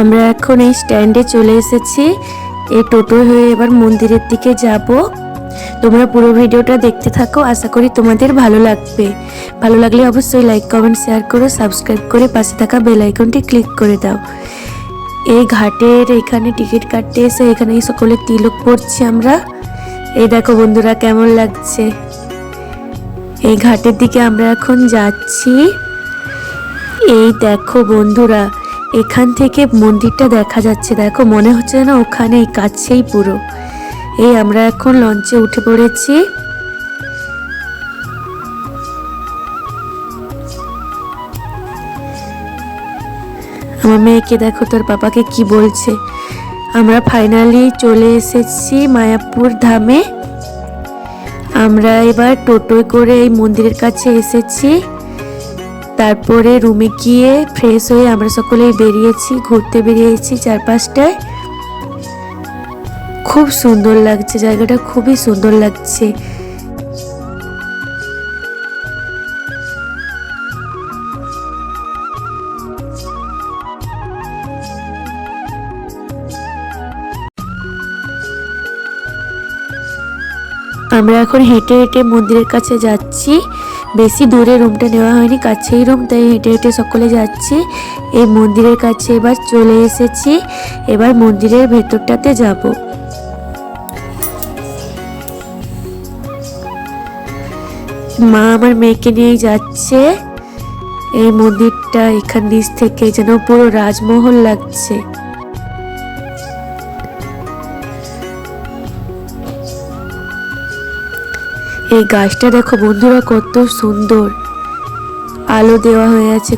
আমরা এখন এই স্ট্যান্ডে চলে এসেছি। এই টোটো হয়ে এবার মন্দিরের দিকে যাব। তোমরা পুরো ভিডিওটা দেখতে থাকো, আশা করি তোমাদের ভালো লাগবে। ভালো লাগলে অবশ্যই লাইক কমেন্ট শেয়ার করো সাবস্ক্রাইব করে পাশে থাকা বেল আইকনটি ক্লিক করে দাও। এই ঘাটের এখানে টিকিট কাটতে এসে এখানে সকলে তিলক পড়ছি আমরা। এই দেখো বন্ধুরা কেমন লাগছে। এই ঘাটের দিকে আমরা এখন যাচ্ছি। এই দেখো বন্ধুরা এখান থেকে মন্দিরটা দেখা যাচ্ছে। দেখো, মনে হচ্ছে না ওখানে কাছেই পুরো। এই আমরা এখন লঞ্চে উঠে পড়েছি। আমার মেয়েকে দেখো, তোর পাপাকে কি বলছে। আমরা ফাইনালি চলে এসেছি মায়াপুর ধামে। আমরা এবার টোটোয় করে এই মন্দিরের কাছে এসেছি। তারপরে রুমে গিয়ে ফ্রেশ হয়ে আমরা সকলেই বেরিয়েছি, ঘুরতে বেরিয়েছি চারপাশটায়। খুব সুন্দর লাগছে, জায়গাটা খুবই সুন্দর লাগছে। আমরা এখন হেঁটে হেঁটে মন্দিরের কাছে যাচ্ছি। বেশি দূরে রুমটা নেওয়া হয়নি, কাছেই রুম, তাই হেঁটে হেঁটে সকলে যাচ্ছি। এই মন্দিরের কাছে এবার চলে এসেছি, এবার মন্দিরের ভেতরটাতে যাব। মা আমার মেয়েকে নিয়েই যাচ্ছে। এই মন্দিরটা এখান নিচ থেকে যেন পুরো রাজমহল লাগছে। এই গাছটা দেখো বন্ধুরা কত সুন্দর। আলো দেওয়া হয়ে আছে।